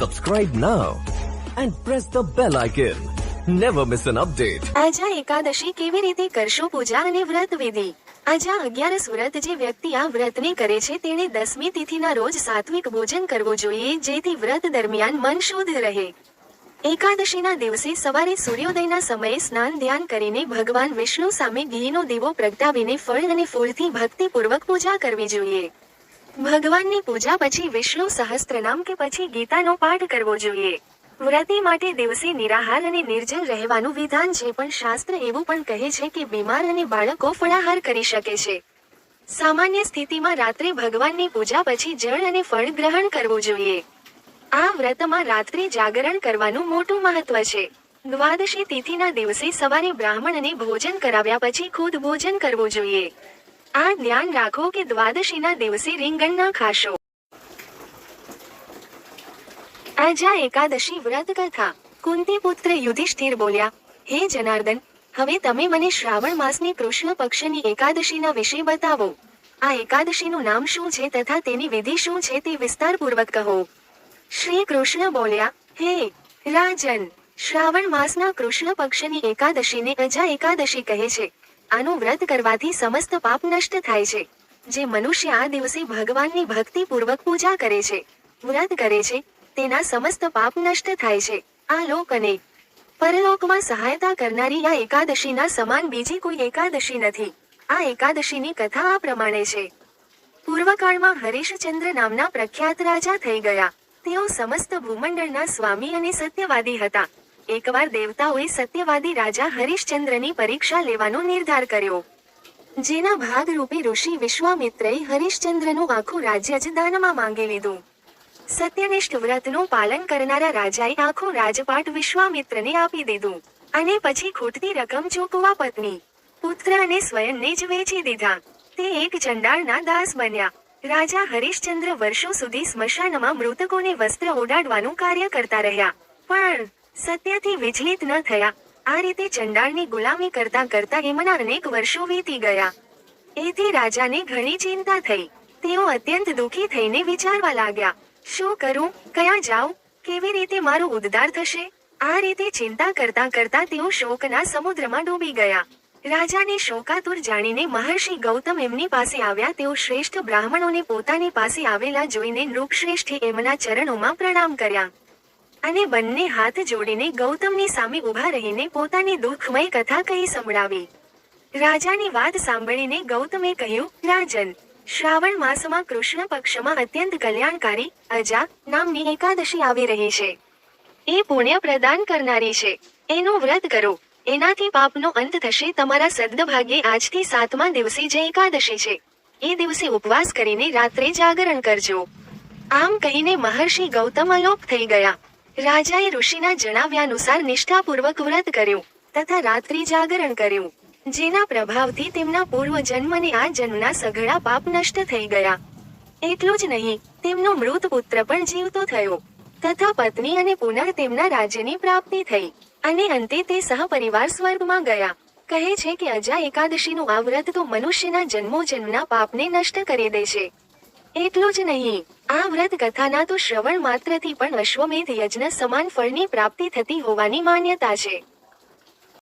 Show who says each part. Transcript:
Speaker 1: Subscribe now and press the bell icon. Never miss an update.
Speaker 2: આજા Ekadashi કેવી રીતે કરશો પૂજા અને વ્રત વિધિ આજા અગિયારસ વ્રત જે વ્યક્તિ આ વ્રતને કરે છે, તેણે દસમી તિથિના રોજ સાત્વિક ભોજન કરવું જોઈએ, જેથી વ્રત દરમિયાન મન શુદ્ધ રહે એકાદશીના દિવસે સવારે સૂર્યોદયના સમયે સ્નાન ધ્યાન કરીને ભગવાન વિષ્ણુ સામે ઘીનો દીવો પ્રગટાવીને ફળ અને ફૂલથી ભક્તિપૂર્વક પૂજા કરવી જોઈએ ભગવાનની પૂજા પછી વિષ્ણુ સહસ્ત્રનામ કે પછી ગીતાનો પાઠ કરવો જોઈએ. વ્રતી માટે દિવસે નિરાહાર અને નિર્જલ રહેવાનું વિધાન છે પણ શાસ્ત્ર એવું પણ કહે છે કે બીમાર અને બાળકો ફળાહાર કરી શકે છે. સામાન્ય સ્થિતિમાં રાત્રે ભગવાનની પૂજા પછી જળ અને ફળ ગ્રહણ કરવું જોઈએ. આ વ્રતમાં રાત્રે જાગરણ કરવાનું મોટું મહત્વ છે. દ્વાદશી તિથિના દિવસે સવારે બ્રાહ્મણ અને ભોજન કરાવ્યા પછી ખુદ ભોજન કરવું જોઈએ. આ ધ્યાન રાખો કે દ્વાદશીના દિવસે રીંગણ ના ખાશો. આજા એકાદશી વ્રત કથા. કુંતી પુત્ર યુધિષ્ઠિર બોલ્યા, હે જનાર્દન, હવે તમે મને શ્રાવણ માસની કૃષ્ણ પક્ષની એકાદશીના વિશે બતાવો. આ એકાદશીનું નામ શું છે તથા તેની વિધિ શું છે તે વિસ્તારપૂર્વક કહો. શ્રી કૃષ્ણ બોલ્યા, હે, રાજન, શ્રાવણ માસના કૃષ્ણ પક્ષની એકાદશીને અજા એકાદશી કહે છે. આનું વ્રત કરવાથી સમસ્ત પાપ નષ્ટ થાય છે. જે મનુષ્ય આ દિવસે ભગવાનની ભક્તિપૂર્વક પૂજા કરે છે, વ્રત કરે છે, તેના સમસ્ત પાપ નષ્ટ થાય છે. આ લોક અને પરલોકમાં સહાયતા કરનારી આ એકાદશીના સમાન બીજી કોઈ એકાદશી નથી. આ એકાદશીની કથા આ પ્રમાણે છે. પૂર્વકાળમાં હરીશચંદ્ર નામના પ્રખ્યાત રાજા થઈ ગયા. તેઓ સમસ્ત ભૂમંડળના સ્વામી અને સત્યવાદી હતા. એકવાર દેવતાઓએ સત્યવાદી રાજા હરિશ્ચંદ્રની પરીક્ષા લેવાનો નિર્ધાર કર્યો. જેના ભાગરૂપે ઋષિ વિશ્વામિત્રએ હરિશ્ચંદ્રનું આખું રાજ્ય જ દાનમાં માંગી લીધું. સત્યનિષ્ઠ વ્રતનું પાલન કરનારા રાજાએ આખું રાજપાટ વિશ્વામિત્રને આપી દીધું અને પછી ખૂટતી રકમ ચૂકવા પત્ની પુત્ર અને સ્વયંને જ વેચી દીધા. તે એક ચંડાળના દાસ બન્યા. રાજા હરીશચંદ્ર વર્ષો સુધી સ્મશાનમાં મૃતકોને વસ્ત્ર ઓડાડવાનું કાર્ય કરતા રહ્યા. પણ સત્યથી વિચલિત ન થયા. આ રીતે ચંડાળની ગુલામી કરતા કરતા એમના અનેક વર્ષો વીતી ગયા. એથી રાજાને ઘણી ચિંતા થઈ. તેઓ અત્યંત દુઃખી થઈને વિચારવા લાગ્યા, શું કરું? કયા જાઉં? કેવી રીતે મારું ઉદ્ધાર થશે? આ રીતે ચિંતા કરતા કરતા તેઓ શોકના સમુદ્રમાં ડૂબી ગયા. રાજાને શોકાતુર જાણીને મહર્ષિ ગૌતમ એમની પાસે આવ્યા. તેઓ શ્રેષ્ઠ બ્રાહ્મણોને પોતાની પાસે આવેલા જોઈને નૃપશ્રેષ્ઠે એમના ચરણોમાં પ્રણામ કર્યા. અને બંને હાથ જોડીને ગૌતમની સામે ઊભા રહીને પોતાની દુઃખમય કથા કહી સંભળાવી. રાજાની વાત સાંભળીને ગૌતમે કહ્યું, રાજન, શ્રાવણ માસમાં કૃષ્ણ પક્ષમાં અત્યંત કલ્યાણકારી અજા નામની એકાદશી આવી રહી છે. એ પુણ્ય પ્રદાન કરનારી છે. એનું વ્રત કરો. એનાથી પાપનો અંત થશે. તમારા સદ્ભાગ્યે આજથી સાતમા દિવસે જે એકાદશી છે, એ દિવસે ઉપવાસ કરીને રાત્રે જાગરણ કરજો. આમ કહીને મહર્ષિ ગૌતમ અલોપ થઈ ગયા. રાજાએ ઋષિના જણાવ્યાનુસાર નિષ્ઠાપૂર્વક વ્રત કર્યું તથા રાત્રિ જાગરણ કર્યું. જેના પ્રભાવથી તેમના પૂર્વ જન્મને આ જન્મના સઘળા પાપ નષ્ટ થઈ ગયા. એટલું જ નહીં, તેમનો મૃત પુત્ર પણ જીવતો થયો. તથા પત્ની અને પુનઃ તેમના રાજ્યની પ્રાપ્તિ થઈ અને અંતે તે સહપરિવાર સ્વર્ગમાં ગયા. કહે છે કે અજા એકાદશીનું આ વ્રત તો મનુષ્યના જન્મો જન્મના પાપને નષ્ટ કરી દે છે એટલું જ નહીં આ વ્રત કથાના તો શ્રવણ માત્રથી પણ અશ્વમેધ યજ્ઞ સમાન ફળની પ્રાપ્તિ થતી હોવાની માન્યતા છે.